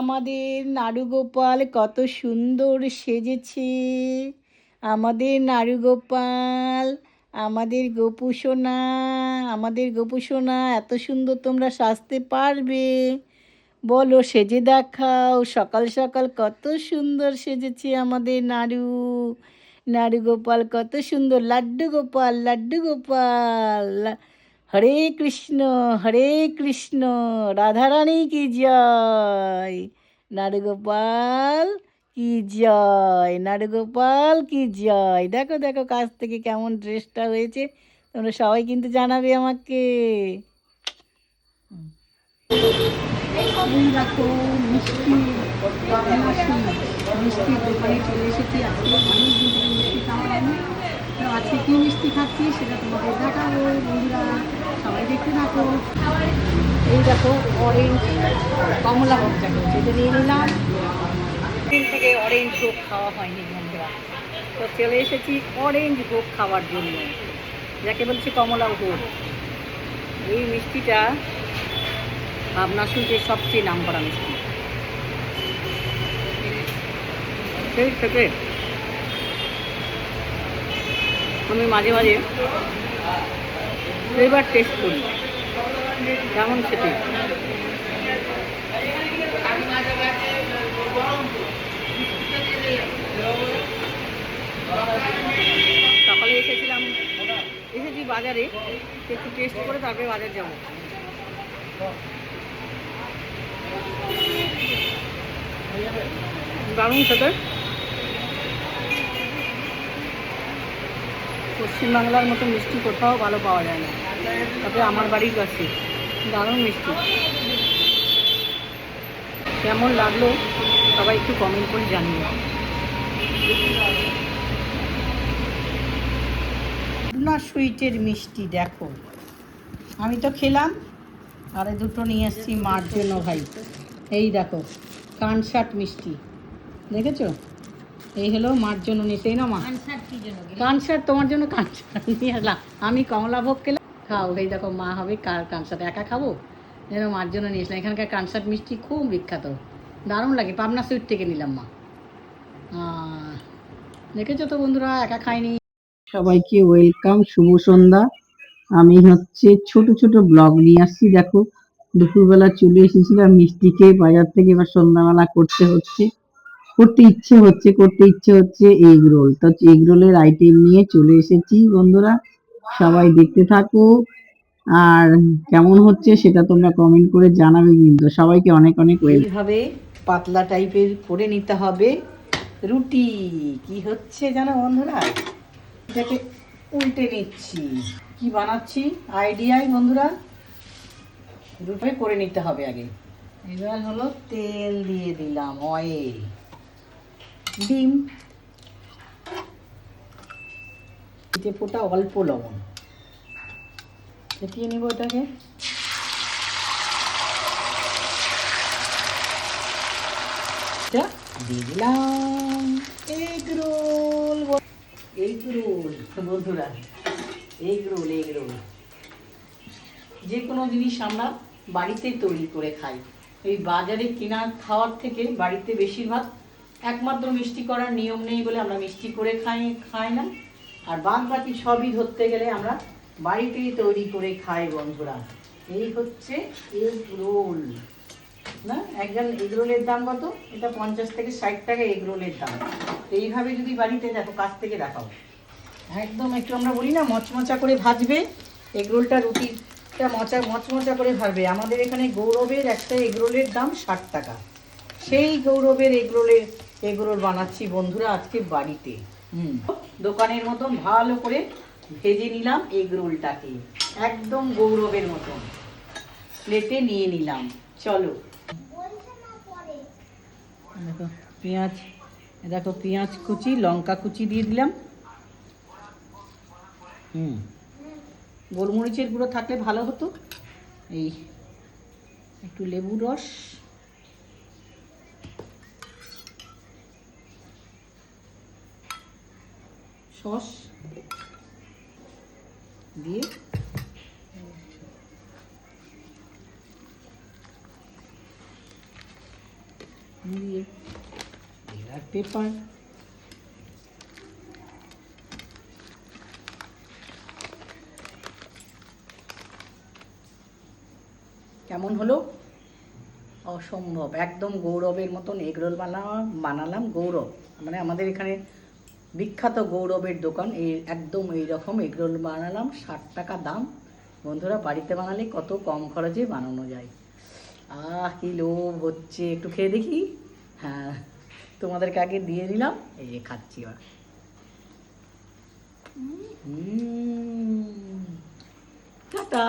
আমাদের নাড়ুগোপাল কত সুন্দর সেজেছে। আমাদের নাড়ুগোপাল আমাদের গোপু সোনা, আমাদের গোপুসোনা এত সুন্দর তোমরা সাজতে পারবে। বলো সেজে দেখাও, সকাল সকাল কত সুন্দর সেজেছে আমাদের নাড়ু নাড়ু গোপাল কত সুন্দর, লাড্ডু গোপাল লাড্ডু গোপাল। হরে কৃষ্ণ হরে কৃষ্ণ, রাধারানী কি জয়? নাড়ুগোপাল কি জয়? নাড়ুগোপাল কি জয়? দেখো দেখো কাছ থেকে কেমন ড্রেসটা হয়েছে। তোমরা সবাই কিন্তু জানাবে আমাকে। মিষ্টি দোকানে চলে এসেছি। অনেক দিন মিষ্টি খাওয়া আজকে কী মিষ্টি খাচ্ছি সেটা তোমাদের দেখাবো বন্ধুরা সবাই দেখতে থাকো। এই দেখো অরেঞ্জ কমলা ভোগ বলছে, এটা নিয়ে নিলাম। দিন থেকে অরেঞ্জ ভোগ খাওয়া হয়নি বন্ধুরা। তো চলে এসেছি অরেঞ্জ ভোগ খাওয়ার জন্য যাকে বলছে কমলা ভোগ। এই মিষ্টিটা ভাবনা শুনতে সবচেয়ে নাম করা মিষ্টি। সেই থেকে আমি মাঝে মাঝে ফ্লেভার টেস্ট করি। কেমন খেতে? সকালে এসেছিলাম, এসেছি বাজারে, একটু টেস্ট করে তারপরে বাজার যাব। দারুণ খেতে। পশ্চিমবাংলার মতো মিষ্টি কোথাও ভালো পাওয়া যায় না। তবে আমার বাড়ির কাছে দারুণ মিষ্টি। কেমন লাগল সবাই একটু কমেন্ট করে জানিও। না সুইটের মিষ্টি দেখো। আমি তো খেলাম, আরে দুটো নিয়ে এসেছি মার জন্য ভাই। এই দেখো, কানসাট মিষ্টি। দেখেছ? এই হলো মার জন্য এই না মা? কানসার তোমার জন্য কানসার নিয়ে আসলাম আমি কমলা ভোগ খেলাম। খাও এই দেখো মা হবে কার কানসার একা খাব? যেন মার জন্য নিয়ে আসলাম এখানকার কানসার মিষ্টি খুব বিখ্যাত। দারুণ লাগে পাবনা সুইট থেকে নিলাম মা। আহ, দেখেছ তো বন্ধুরা একা খাইনি। সবাইকে ওয়েলকাম শুভ সন্ধ্যা। আমি হচ্ছে ছোট ছোট ব্লগ নিয়ে আসছি দেখো। দুপুরবেলা চলে এসেছিলাম মিষ্টি খেয়ে বাজার থেকে এবার সন্ধ্যাবেলা করতে হচ্ছে। করতে ইচ্ছে হচ্ছে, করতে ইচ্ছে হচ্ছে এগ রোল তো এগ রোলের আইটেম নিয়ে চলে এসেছি বন্ধুরা, সবাই দেখতে থাকো। আর কেমন হচ্ছে সেটা তোমরা কমেন্ট করে জানাবে কিন্তু। সবাইকে অনেক অনেক এইভাবে পাতলা টাইপের করে নিতে হবে। রুটি, কি হচ্ছে জানো বন্ধুরা? এটাকে উল্টে নিচ্ছি। কি বানাচ্ছি? আইডিয়ায় বন্ধুরা রূপে করে নিতে হবে আগে। এবার হলো তেল দিয়ে দিলাম অয়েল ডিম এতে ফোটা অল্প লবণ। ফেটিয়ে নেব এটা দিয়ে দিলাম। এগ রোল এগ রোল বন্ধুরা এগ রোল এগ রোল যে কোনো জিনিস আমরা বাড়িতে তৈরি করে খাই। এই বাজারে কেনা খাওয়ার থেকে বাড়িতে বেশিরভাগ একমাত্র মিষ্টি করার নিয়ম নেই বলে আমরা মিষ্টি করে খাই খাই না। আর বাদ বাকি সবই ধরতে গেলে আমরা বাড়িতেই তৈরি করে খাই বন্ধুরা। এই হচ্ছে এগ রোল না, একজন এগ রোলের দাম কত? এটা পঞ্চাশ থেকে ষাট টাকা এগ রোলের দাম। এইভাবে যদি বাড়িতে দেখো, কাছ থেকে দেখাও। একদম একটু আমরা বলি না, মচমচা করে ভাজবে। এগরোলটা রুটিটা মচা মচমচা করে ভাজবে। আমাদের এখানে গৌরবের একটা এগরোলের দাম ষাট টাকা। সেই গৌরবের এগরোলের এগরোল বানাচ্ছি বন্ধুরা আজকে বাড়িতে। হুম। দোকানের মতন ভালো করে ভেজে নিলাম এগরোলটাকে একদম গৌরবের মতন। প্লেটে নিয়ে নিলাম। চলো। দেখো পেঁয়াজ দেখো পেঁয়াজ কুচি লঙ্কা কুচি দিয়ে দিলাম। হুম। গোলমরিচের গুঁড়ো থাকলে ভালো হতো। এই একটু লেবু রস। সস। দিয়ে আর পেপার। কেমন হলো? অসম্ভব। একদম গৌরবের মতন এগরোল বানা, বানালাম, গৌরব। মানে আমাদের এখানে বিখ্যাত গৌরবের দোকান এই একদম এই রকম এগরোল বানালাম ষাট টাকা দাম। বন্ধুরা বাড়িতে বানালে কত কম খরচে বানানো যায়। আহ কি লোভ হচ্ছে একটু খেয়ে দেখি। হ্যাঁ তোমাদেরকে আগে দিয়ে দিলাম এই যে খাচ্ছি হুম টাটা।